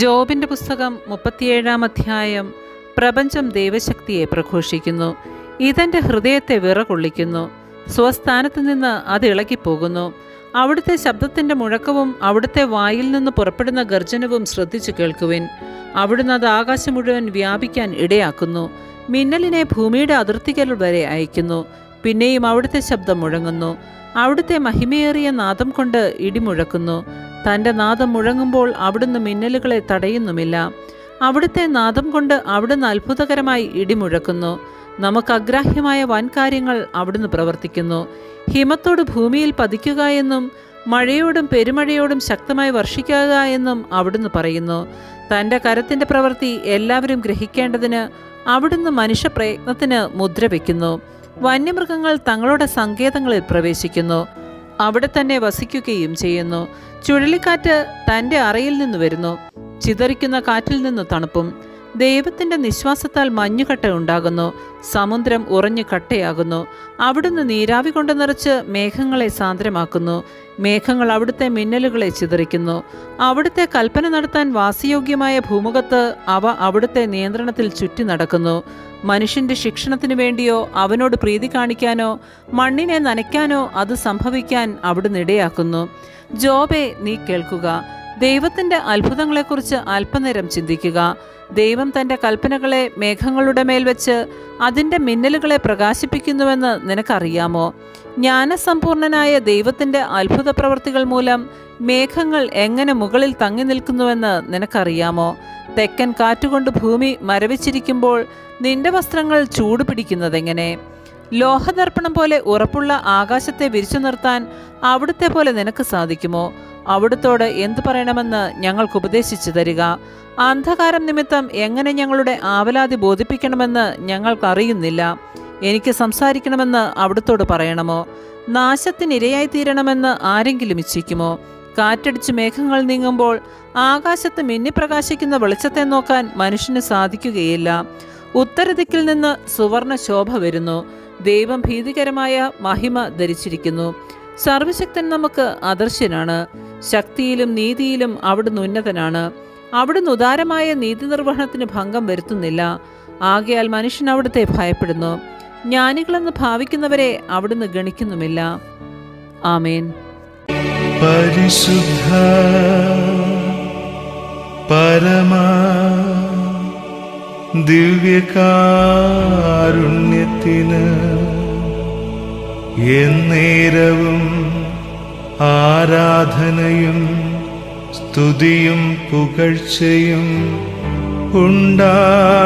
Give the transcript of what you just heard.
ജോബിന്റെ പുസ്തകം മുപ്പത്തിയേഴാം അധ്യായം പ്രപഞ്ചം ദൈവശക്തിയെ പ്രഘോഷിക്കുന്നു. ഇതെന്റെ ഹൃദയത്തെ വിറകൊള്ളിക്കുന്നു. സ്വസ്ഥാനത്ത് നിന്ന് അത് ഇളകിപ്പോകുന്നു. അവിടുത്തെ ശബ്ദത്തിന്റെ മുഴക്കവും അവിടുത്തെ വായിൽ നിന്ന് പുറപ്പെടുന്ന ഗർജനവും ശ്രദ്ധിച്ചു കേൾക്കുവിൻ. അവിടുന്ന് അത് ആകാശം മുഴുവൻ വ്യാപിക്കാൻ ഇടയാക്കുന്നു. മിന്നലിനെ ഭൂമിയുടെ അതിർത്തികൾ വരെ അയക്കുന്നു. പിന്നെയും അവിടുത്തെ ശബ്ദം മുഴങ്ങുന്നു. അവിടുത്തെ മഹിമയേറിയ നാദം കൊണ്ട് ഇടിമുഴക്കുന്നു. തന്റെ നാദം മുഴങ്ങുമ്പോൾ അവിടുന്ന് മിന്നലുകളെ തടയുന്നുമില്ല. അവിടുത്തെ നാദം കൊണ്ട് അവിടുന്ന് അത്ഭുതകരമായി ഇടിമുഴക്കുന്നു. നമുക്ക് അഗ്രാഹ്യമായ വൻകാര്യങ്ങൾ അവിടുന്ന് പ്രവർത്തിക്കുന്നു. ഹിമത്തോട് ഭൂമിയിൽ പതിക്കുക എന്നും മഴയോടും പെരുമഴയോടും ശക്തമായി വർഷിക്കുക എന്നും അവിടുന്ന് പറയുന്നു. തന്റെ കരത്തിന്റെ പ്രവൃത്തി എല്ലാവരും ഗ്രഹിക്കേണ്ടതിന് അവിടുന്ന് മനുഷ്യ പ്രയത്നത്തിന് മുദ്ര വയ്ക്കുന്നു വന്യമൃഗങ്ങൾ തങ്ങളുടെ സങ്കേതങ്ങളിൽ പ്രവേശിക്കുന്നു. അവിടെ തന്നെ വസിക്കുകയും ചെയ്യുന്നു. ചുഴലിക്കാറ്റ് തന്റെ അറയിൽ നിന്ന് വരുന്നു. ചിതറിക്കുന്ന കാറ്റിൽ നിന്ന് തണുപ്പും ദൈവത്തിന്റെ നിശ്വാസത്താൽ മഞ്ഞുകട്ട ഉണ്ടാകുന്നു. സമുദ്രം ഉറഞ്ഞു കട്ടയാകുന്നു. അവിടുന്ന് നീരാവി കൊണ്ട് നിറച്ച് മേഘങ്ങളെ സാന്ദ്രമാക്കുന്നു. മേഘങ്ങൾ അവിടുത്തെ മിന്നലുകളെ ചിതറിക്കുന്നു. അവിടുത്തെ കൽപ്പന നടത്താൻ വാസയോഗ്യമായ ഭൂമുഖത്ത് അവ അവിടുത്തെ നിയന്ത്രണത്തിൽ ചുറ്റി നടക്കുന്നു. മനുഷ്യന്റെ ശിക്ഷണത്തിനു വേണ്ടിയോ അവനോട് പ്രീതി കാണിക്കാനോ മണ്ണിനെ നനയ്ക്കാനോ അത് സംഭവിക്കാൻ അവിടുന്ന് ഇടയാക്കുന്നു. ജോബെ നീ കേൾക്കുക. ദൈവത്തിന്റെ അത്ഭുതങ്ങളെക്കുറിച്ച് അല്പനേരം ചിന്തിക്കുക. ദൈവം തന്റെ കൽപ്പനകളെ മേഘങ്ങളുടെ മേൽ വെച്ച് അതിന്റെ മിന്നലുകളെ പ്രകാശിപ്പിക്കുന്നുവെന്ന് നിനക്കറിയാമോ? ജ്ഞാനസമ്പൂർണനായ ദൈവത്തിന്റെ അത്ഭുത പ്രവർത്തികൾ മൂലം മേഘങ്ങൾ എങ്ങനെ മുകളിൽ തങ്ങി നിൽക്കുന്നുവെന്ന് നിനക്കറിയാമോ? തെക്കൻ കാറ്റുകൊണ്ട് ഭൂമി മരവിച്ചിരിക്കുമ്പോൾ നിന്റെ വസ്ത്രങ്ങൾ ചൂട് പിടിക്കുന്നതെങ്ങനെ ലോഹദർപ്പണം പോലെ ഉറപ്പുള്ള ആകാശത്തെ വിരിച്ചു നിർത്താൻ അവിടുത്തെ പോലെ നിനക്ക് സാധിക്കുമോ? അവിടുത്തോട് എന്തു പറയണമെന്ന് ഞങ്ങൾക്ക് ഉപദേശിച്ചു തരിക. അന്ധകാരം നിമിത്തം എങ്ങനെ ഞങ്ങളുടെ ആവലാതി ബോധിപ്പിക്കണമെന്ന് ഞങ്ങൾക്കറിയുന്നില്ല. എനിക്ക് സംസാരിക്കണമെന്ന് അവിടുത്തോട് പറയണമോ? നാശത്തിനിരയായി തീരണമെന്ന് ആരെങ്കിലും ഇച്ഛിക്കുമോ? കാറ്റടിച്ച് മേഘങ്ങൾ നീങ്ങുമ്പോൾ ആകാശത്ത് മിന്നിപ്രകാശിക്കുന്ന വെളിച്ചത്തെ നോക്കാൻ മനുഷ്യന് സാധിക്കുകയില്ല. ഉത്തരദിക്കിൽ നിന്ന് സുവർണ ശോഭ വരുന്നു. ദൈവം ഭീതികരമായ മഹിമ ധരിച്ചിരിക്കുന്നു. സർവശക്തൻ നമുക്ക് അദർശ്യനാണ് ശക്തിയിലും നീതിയിലും അവിടുന്ന് ഉന്നതനാണ്. അവിടുന്ന് ഉദാരമായ നീതി നിർവഹണത്തിന് ഭംഗം വരുത്തുന്നില്ല. ആകയാൽ മനുഷ്യൻ അവിടുത്തെ ഭയപ്പെടുന്നു. ജ്ഞാനികളെന്ന് ഭാവിക്കുന്നവരെ അവിടുന്ന് ഗണിക്കുന്നുമില്ല. ആമേൻ. പരിശുദ്ധ പരമ ദിവ്യകാരുണ്യത്തിന് എന്നേരവും ആരാധനയും സ്തുതിയും പുകഴ്ചയും ഉണ്ടായിരിക്കട്ടെ